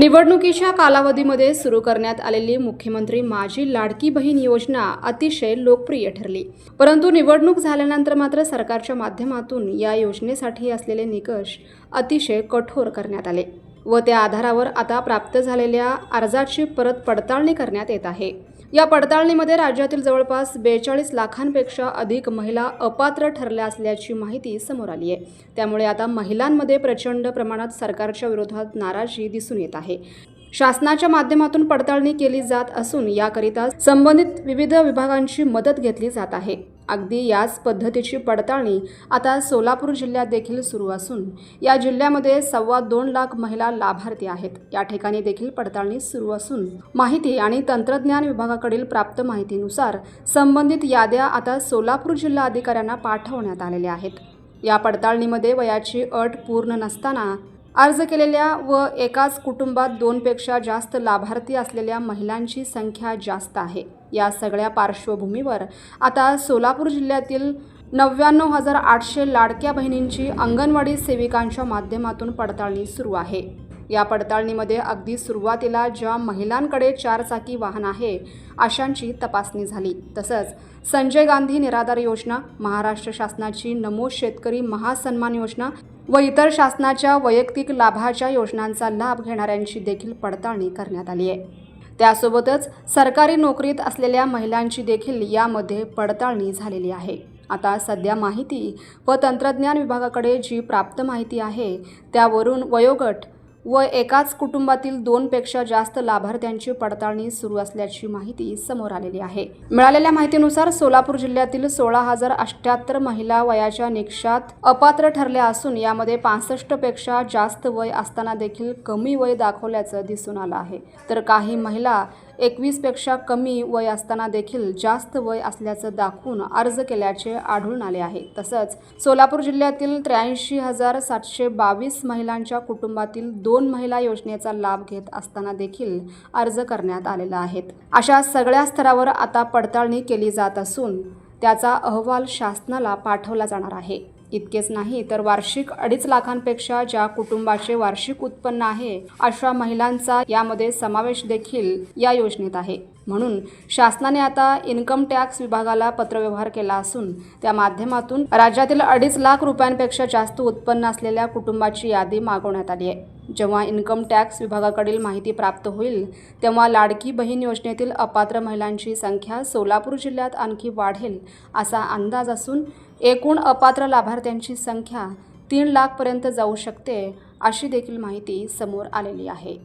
निवडणुकीच्या कालावधीमध्ये सुरू करण्यात आलेली मुख्यमंत्री माझी लाडकी बहीण योजना अतिशय लोकप्रिय ठरली. परंतु निवडणूक झाल्यानंतर मात्र सरकारच्या माध्यमातून या योजनेसाठी असलेले निकष अतिशय कठोर करण्यात आले व त्या आधारावर आता प्राप्त झालेल्या अर्जाची परत पडताळणी करण्यात येत आहे. या पडताळणीमध्ये राज्यातील जवळपास बेचाळीस लाखांपेक्षा अधिक महिला अपात्र ठरल्या असल्याची माहिती समोर आली आहे. त्यामुळे आता महिलांमध्ये प्रचंड प्रमाणात सरकारच्या विरोधात नाराजी दिसून येत आहे. शासनाच्या माध्यमातून पडताळणी केली जात असून याकरिता संबंधित विविध विभागांची मदत घेतली जात आहे. अगदी याच पद्धतीची पडताळणी आता सोलापूर जिल्ह्यात देखील सुरू असून या जिल्ह्यामध्ये सव्वा दोन लाख महिला लाभार्थी आहेत. या ठिकाणी देखील पडताळणी सुरू असून माहिती आणि तंत्रज्ञान विभागाकडील प्राप्त माहितीनुसार संबंधित याद्या आता सोलापूर जिल्हा अधिकाऱ्यांना पाठवण्यात आलेल्या आहेत. या पडताळणीमध्ये वयाची अट पूर्ण नसताना अर्ज केलेल्या व एकाच कुटुंबात दोनपेक्षा जास्त लाभार्थी असलेल्या महिलांची संख्या जास्त आहे. या सगळ्या पार्श्वभूमीवर आता सोलापूर जिल्ह्यातील नव्याण्णव हजार आठशे लाडक्या बहिणींची अंगणवाडी सेविकांच्या माध्यमातून पडताळणी सुरू आहे. या पडताळणीमध्ये अगदी सुरुवातीला ज्या महिलांकडे चारचाकी वाहन आहे अशांची तपासणी झाली. तसंच संजय गांधी निराधार योजना महाराष्ट्र शासनाची नमो शेतकरी महासन्मान योजना व इतर शासनाच्या वैयक्तिक लाभाच्या योजनांचा लाभ घेणाऱ्यांची देखील पडताळणी करण्यात आली आहे. त्यासोबतच सरकारी नोकरीत असलेल्या महिलांची देखील यामध्ये पडताळणी झालेली आहे. आता सध्या माहिती व तंत्रज्ञान विभागाकडे जी प्राप्त माहिती आहे त्यावरून वयोगट व एकाच कुटुंबातील दोनपेक्षा जास्त लाभार्थ्यांची पडताळणी सुरू असल्याची माहिती समोर आलेली आहे. मिळालेल्या माहितीनुसार सोलापूर जिल्ह्यातील सोळा हजार अठ्याहत्तर महिला वयाच्या निकषात अपात्र ठरल्या असून यामध्ये पासष्टपेक्षा जास्त वय असताना देखील कमी वय दाखवल्याचं दिसून आलं आहे. तर काही महिला एकवीसपेक्षा कमी वय असताना देखील जास्त वय असल्याचं दाखवून अर्ज केल्याचे आढळून आले आहे. तसंच सोलापूर जिल्ह्यातील त्र्याऐंशी हजार सातशे बावीस महिलांच्या कुटुंबातील दोन महिला योजनेचा लाभ घेत असताना देखील अर्ज करण्यात आलेला आहेत अशा सगळ्या स्तरावर आता पडताळणी केली जात असून त्याचा अहवाल शासनाला पाठवला जाणार आहे. इतकेच नाही तर वार्षिक अडीच लाखांपेक्षा ज्या कुटुंबाचे वार्षिक उत्पन्न आहे अशा महिलांचा यामध्ये समावेश देखील या योजनेत आहे. म्हणून शासनाने आता इन्कम टॅक्स विभागाला पत्रव्यवहार केला असून त्या माध्यमातून राज्यातील अडीच लाख रुपयांपेक्षा जास्त उत्पन्न असलेल्या कुटुंबाची यादी मागवण्यात आली आहे. जेव्हा इन्कम टॅक्स विभागाकडील माहिती प्राप्त होईल तेव्हा लाडकी बहीण योजनेतील अपात्र महिलांची संख्या सोलापूर जिल्ह्यात आणखी वाढेल असा अंदाज असून एकूण अपात्र लाभार्थ्यांची संख्या तीन लाखपर्यंत जाऊ शकते अशी देखील माहिती समोर आलेली आहे.